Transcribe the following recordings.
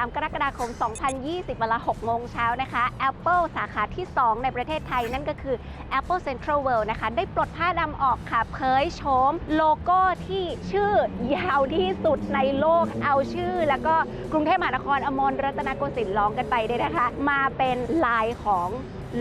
13กรกฎาคม 2020 เวลา 6 โมงเช้านะคะ Apple สาขาที่ 2 ในประเทศไทย นั่นก็คือ Apple Central World นะคะ ได้ปลดผ้าดำออกค่ะ เผยโฉมโลโก้ที่ชื่อยาวที่สุดในโลก เอาชื่อ แล้วก็กรุงเทพมหานครอมรรัตนโกสินทร์ร้องกันไปด้วยนะคะ มาเป็นลายของ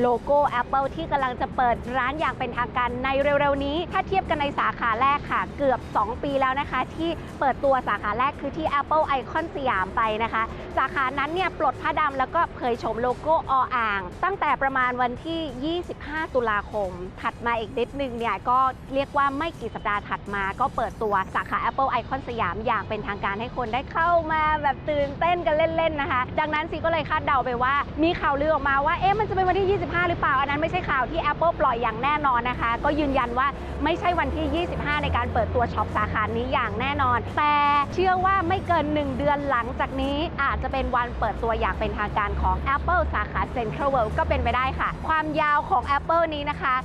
โลโก้ Apple ที่กำลังจะเปิดร้านอย่างเป็นทางการในเร็วๆนี้ ถ้าเทียบกันในสาขาแรกค่ะ เกือบ 2 ปีแล้วนะคะ ที่เปิดตัวสาขาแรกคือที่ Apple Icon สยามไปนะคะ สาขานั้นเนี่ยปลดผ้าดำแล้วก็เผยโฉมโลโก้ออ่าง ตั้งแต่ประมาณวันที่ 25 ตุลาคม ถัดมาอีกนิดนึงเนี่ยก็เรียกว่าไม่กี่สัปดาห์ถัดมาก็เปิดตัวสาขา Apple Icon สยามอย่างเป็นทางการให้คนได้เข้ามาแบบตื่นเต้นกันเล่นๆนะคะ ดังนั้นซีก็เลยคาดเดาไปว่า มีข่าวลือออกมาว่าเอ๊ะมันจะเป็นวันที่25 หรือเปล่า อันนั้นไม่ใช่ข่าวที่ Apple ปล่อยอย่างแน่นอนนะคะ ก็ยืนยันว่าไม่ใช่วันที่ 25 ในการเปิดตัวช็อปสาขานี้อย่างแน่นอน แต่เชื่อว่าไม่เกิน 1 เดือนหลังจากนี้อาจจะเป็นวันเปิดตัวอย่างเป็นทางการของ Apple สาขา Central World ก็เป็นไปได้ค่ะ ความยาวของ Apple นี้นะคะ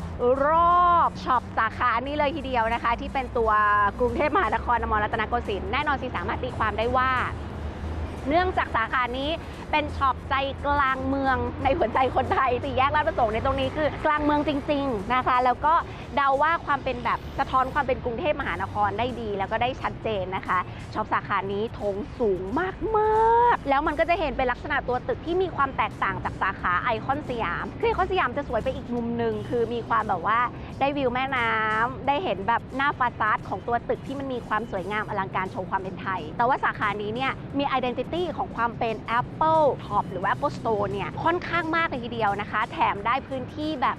รอบช็อปสาขานี้เลยทีเดียวนะคะ ที่เป็นตัวกรุงเทพมหานครอมรรัตนโกสินทร์แน่นอนสิสามารถตีความได้ว่า เนื่องจากสาขานี้เป็นช็อปใจกลางเมืองในหัวใจคนไทยสี่แยกลาดประสงค์ในตรงนี้คือกลางเมืองจริง ๆนะคะ แล้วก็เดาว่าความเป็นแบบสะท้อนความเป็นกรุงเทพมหานครได้ดี แล้วก็ได้ชัดเจนนะคะช็อปสาขานี้โถงสูงมากๆ แล้วมันก็จะเห็นเป็นลักษณะตัวตึกที่มีความแตกต่างจากสาขาไอคอนสยามคือไอคอนสยามจะสวยไปอีกมุมหนึ่งคือมีความแบบว่าได้วิวแม่น้ำได้เห็นแบบหน้าฟาซาดของตัวตึกที่มันมีความสวยงามอลังการโชว์ความเป็นไทย แต่ว่าสาขานี้เนี่ยมี identity ของความเป็น Apple Top หรือว่า Apple Store เนี่ยค่อนข้างมากเลยทีเดียวนะคะ แถมได้พื้นที่แบบ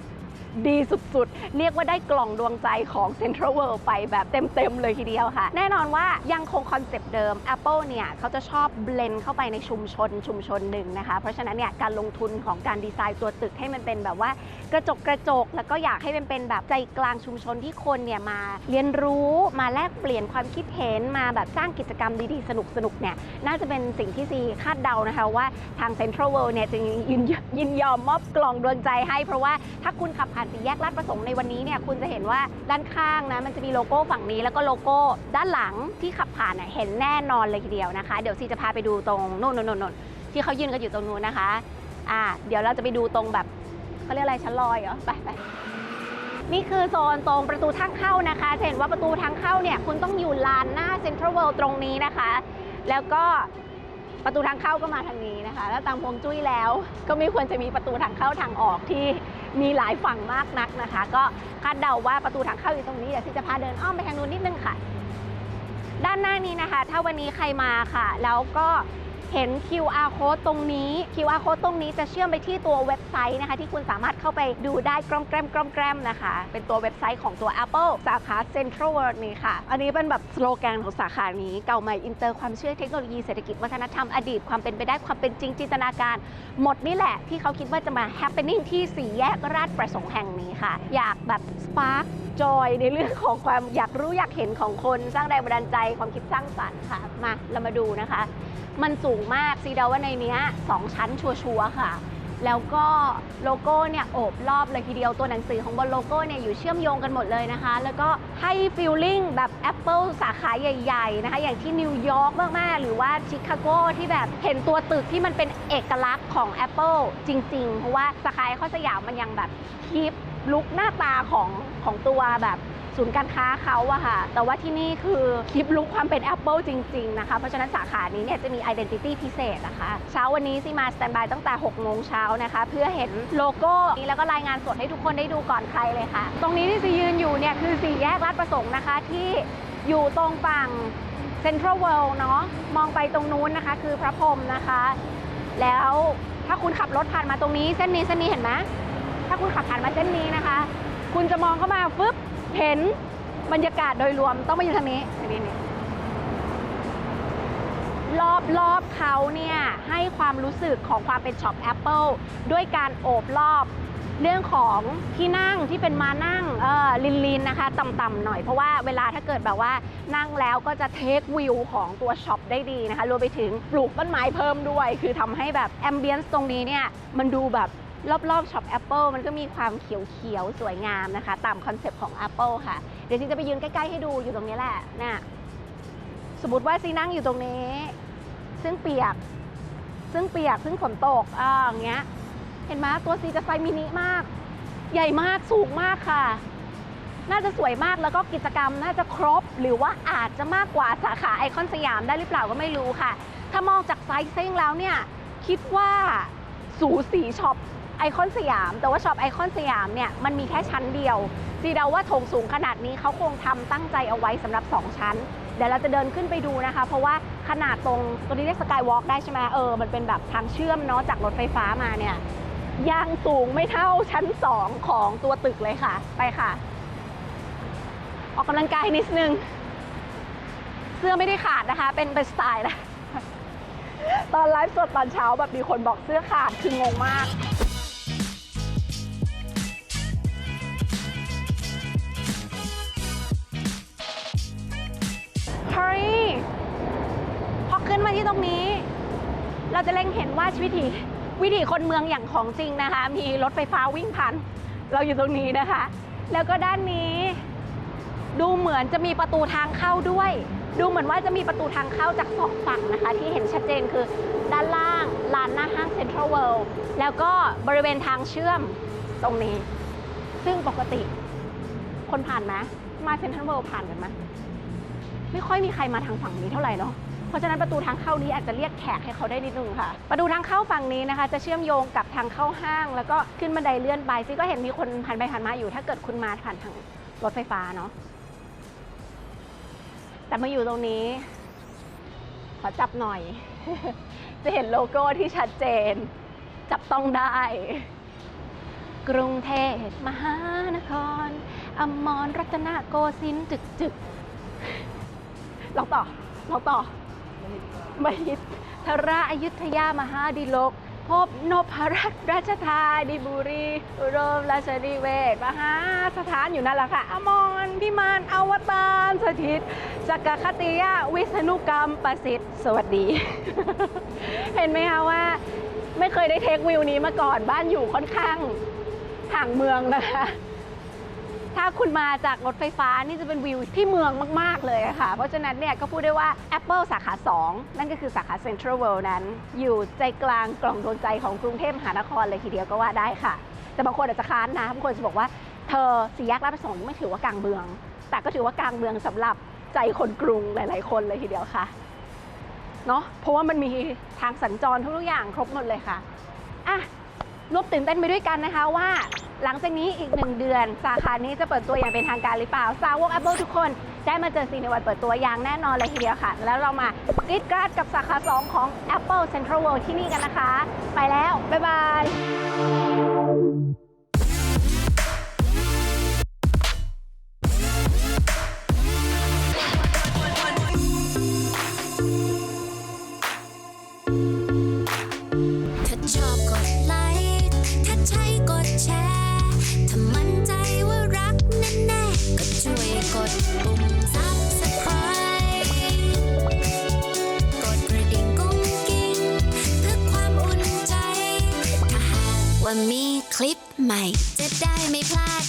ดีสุดๆ เรียกว่าได้กล่องดวงใจของ Central World ไปแบบเต็มๆ เลยทีเดียวค่ะ แน่นอนว่ายังคงคอนเซปต์เดิม Apple เนี่ยเขาจะชอบเบลนเข้าไปในชุมชนชุมชนหนึ่งนะคะ เพราะฉะนั้นเนี่ยการลงทุนของการดีไซน์ตัวตึกให้มันเป็นแบบว่ากระจกกระจก แล้วก็อยากให้มันเป็นแบบใจกลางชุมชนที่คนเนี่ยมาเรียนรู้มาแลกเปลี่ยนความคิดเห็นมาแบบสร้างกิจกรรมดีๆ สนุกๆ เนี่ยน่าจะเป็นสิ่งที่ซีคาดเดานะคะว่าทาง Central World เนี่ยจะยินยินยอมมอบกล่องดวงใจให้ เพราะว่าถ้าคุณขับผ่านสี่แยกลาดประสงค์ในวันนี้เนี่ยคุณจะเห็นว่าด้านข้างนะมันจะมีโลโก้ฝั่งนี้ แล้วก็โลโก้ด้านหลังที่ขับผ่านเห็นแน่นอนเลยทีเดียวนะคะ เดี๋ยวซีจะพาไปดูตรงโน่นโน่นโน่นที่เขายืนกันอยู่ตรงนู้นนะคะอ่าเดี๋ยวเราจะไปดูตรงแบบเขาเรียกอะไรชั้นลอยเหรอไปไปนี่คือโซนตรงประตูทางเข้านะคะจะเห็นว่าประตูทางเข้าเนี่ยคุณต้องอยู่ลานหน้าเซ็นทรัลเวิลด์ตรงนี้นะคะ แล้วก็ประตูทางเข้าก็มาทางนี้นะคะ แล้วตามพวงจุ้ยแล้ว ก็ไม่ควรจะมีประตูทางเข้าทางออกที่ มีหลายฝั่งมากนักนะคะ ก็คาดเดาว่าประตูทางเข้าอยู่ตรงนี้เดี๋ยวที่จะพาเดินอ้อมไปทางนู้นนิดนึงค่ะ ด้านหน้านี้นะคะ ถ้าวันนี้ใครมาค่ะ แล้วก็ เห็น QR code ตรงนี้ QR code ตรงนี้จะเชื่อมไปที่ตัวเว็บไซต์นะคะ ที่คุณสามารถเข้าไปดูได้กรอมแกรมกรอมแกรมนะคะ เป็นตัวเว็บไซต์ของตัว Apple สาขา Central World นี้ค่ะ อันนี้เป็นแบบสโลแกนของสาขานี้ เก่าใหม่อินเตอร์ความเชื่อเทคโนโลยีเศรษฐกิจวัฒนธรรมอดีตความเป็นไปได้ความเป็นจริงจินตนาการ หมดนี่แหละที่เขาคิดว่าจะมา happening ที่สี่แยกราชประสงค์แห่งนี้ค่ะ อยากแบบ spark จอยในเรื่องของความอยากรู้อยากเห็นของคนสร้างแรงบันดาลใจความคิดสร้างสรรค์ค่ะมาเรามาดูนะคะ มันสูงมากซีเดาว่าในเนี้ยสองชั้นชัวร์ค่ะ แล้วก็โลโก้เนี่ยโอบรอบเลยทีเดียวตัวหนังสือของบนโลโก้เนี่ยอยู่เชื่อมโยงกันหมดเลยนะคะ แล้วก็ให้ฟีลลิ่งแบบ Apple สาขาใหญ่ๆนะคะ อย่างที่นิวยอร์กมากๆ หรือว่าชิคาโกที่แบบเห็นตัวตึกที่มันเป็นเอกลักษณ์ของ Apple จริง ๆ เพราะว่าสาขาไอคอสยามมันยังแบบคีป ลุกหน้าตาของของตัวแบบศูนย์การค้าเขาอะค่ะ แต่ว่าที่นี่คือคลิปลุกความเป็น Apple จริง ๆ นะคะ เพราะฉะนั้นสาขานี้เนี่ยจะมี Identity พิเศษนะคะ เช้าวันนี้ซีมาสแตนบายตั้งแต่ 6 โมงเช้านะคะ เพื่อเห็นโลโก้นี้แล้วก็รายงานสดให้ทุกคนได้ดูก่อนใครเลยค่ะ ตรงนี้ที่ซียืนอยู่เนี่ยคือสี่แยกลาดประสงค์นะคะ ที่อยู่ตรงฝั่ง Central World เนาะ มองไปตรงนู้นนะคะ คือพระพรหมนะคะ แล้วถ้าคุณขับรถผ่านมาตรงนี้เส้นนี้เส้นนี้เห็นไหม ถ้าคุณขับผ่านมาเส้นนี้นะคะ คุณจะมองเข้ามาฟึบเห็นบรรยากาศโดยรวมต้องมาอยู่ทางนี้นี่นี่รอบรอบเขาเนี่ยให้ความรู้สึกของความเป็นช็อป Apple ด้วยการโอบรอบเรื่องของที่นั่งที่เป็นมานั่งเออลินลินนะคะต่ำๆหน่อยเพราะว่าเวลาถ้าเกิดแบบว่านั่งแล้วก็จะเทควิวของตัวช็อปได้ดีนะคะรวมไปถึงปลูกต้นไม้เพิ่มด้วย คือทำให้แบบแอมเบียนซ์ตรงนี้เนี่ยมันดูแบบ รอบๆช็อป Apple มันก็มีความเขียวๆ สวยงามนะคะ ตามคอนเซปต์ของ Apple ค่ะ เดี๋ยวซีจะไปยืนใกล้ๆให้ดูอยู่ตรงนี้แหละน่ะสมมติว่าซีนั่งอยู่ตรงนี้ ซึ่งเปียก ซึ่งเปียกซึ่งฝนตกอ่าอย่างเงี้ย เห็นไหมตัวซีจะไซส์มินิมาก ใหญ่มากสูงมากค่ะ น่าจะสวยมากแล้วก็กิจกรรมน่าจะครบ หรือว่าอาจจะมากกว่าสาขาไอคอนสยามได้หรือเปล่าก็ไม่รู้ค่ะ ถ้ามองจากไซส์ซิ่งแล้วเนี่ย คิดว่าสูสีช็อป ไอคอนสยาม แต่ว่าช็อปไอคอนสยามเนี่ยมันมีแค่ชั้นเดียวซีเดาว่าโถงสูงขนาดนี้เขาคงทำตั้งใจเอาไว้สำหรับ 2 ชั้น เดี๋ยวเราจะเดินขึ้นไปดูนะคะ เพราะว่าขนาดตรงตัวนี้เรียกสกายวอล์กได้ใช่ไหมเออ มันเป็นแบบทางเชื่อมเนาะจากรถไฟฟ้ามาเนี่ยยังสูงไม่เท่าชั้น 2 ของตัวตึกเลยค่ะ ไปค่ะ ออกกำลังกายนิดนึง เสื้อไม่ได้ขาดนะคะ เป็นเป็นสไตล์นะตอนไลฟ์สดตอนเช้าแบบมีคนบอกเสื้อขาดคืองงมาก ที่ตรงนี้ เราจะเล็งเห็นว่าวิถีวิถีคนเมืองอย่างของจริงนะคะ มีรถไฟฟ้าวิ่งผ่านเราอยู่ตรงนี้นะคะ แล้วก็ด้านนี้ ดูเหมือนจะมีประตูทางเข้าด้วย ดูเหมือนว่าจะมีประตูทางเข้าจากสองฝั่งนะคะ ที่เห็นชัดเจนคือด้านล่างลานหน้าห้างเซ็นทรัลเวิลด์แล้วก็บริเวณทางเชื่อมตรงนี้ ซึ่งปกติ คนผ่านไหมมาเซ็นทรัลเวิลด์ผ่านกันไหมไม่ค่อยมีใครมาทางฝั่งนี้เท่าไหร่เนาะ เพราะฉะนั้นประตูทางเข้านี้อาจจะเรียกแขกให้เขาได้นิดนึงค่ะ ประตูทางเข้าฝั่งนี้นะคะ จะเชื่อมโยงกับทางเข้าห้าง แล้วก็ขึ้นบันไดเลื่อนไปซึ่งก็เห็นมีคนผ่านไปผ่านมาอยู่ ถ้าเกิดคุณมาผ่านทางรถไฟฟ้าเนาะแต่มาอยู่ตรงนี้ ขอจับหน่อย จะเห็นโลโก้ที่ชัดเจน จับต้องได้ กรุงเทพมหานครอมรรัตนโกสินทร์จึกจึกลองต่อลองต่อ มหิตทราอยุธยามหาดิลก พบนพรัตน์ราชธาดิบุรี อุดมราชนิเวศมหาสถานอยู่นั่นแหละค่ะ อมรพิมานอวตารสถิตจักคติยะวิษณุกรรมประสิทธิ์ สวัสดี เห็นไหมคะว่า ไม่เคยได้เทควิวนี้มาก่อนบ้านอยู่ค่อนข้างห่างเมืองนะคะ ถ้าคุณมาจากรถไฟฟ้านี่จะเป็นวิวที่เมืองมาก ๆ เลยค่ะ เพราะฉะนั้นเนี่ยก็พูดได้ว่า Apple สาขา 2 นั่นก็คือสาขา Central World นั้น อยู่ใจกลางกล่องดวงใจของกรุงเทพมหานครเลยทีเดียวก็ว่าได้ค่ะ แต่บางคนอาจจะค้านนะบางคนจะบอกว่าเธอสี่แยกลาดประสงค์ไม่ถือว่ากลางเมือง แต่ก็ถือว่ากลางเมืองสำหรับใจคนกรุงหลาย ๆ คนเลยทีเดียวค่ะเนาะเพราะว่ามันมีทางสัญจรทุกอย่างครบหมดเลยค่ะอะรวมตื่นเต้นไปด้วยกันนะคะว่า หลังจากนี้อีกหนึ่งเดือน สาขานี้จะเปิดตัวอย่างเป็นทางการหรือเปล่า สาวก Apple ทุกคนได้มาเจอซีในวันเปิดตัวอย่างแน่นอนเลยทีเดียวค่ะ แล้วเรามากรีดกราดกับสาขา 2 ของ Apple Central World ที่นี่กันนะคะ ไปแล้ว บ๊ายบาย มีคลิปใหม่ จะได้ไม่พลาด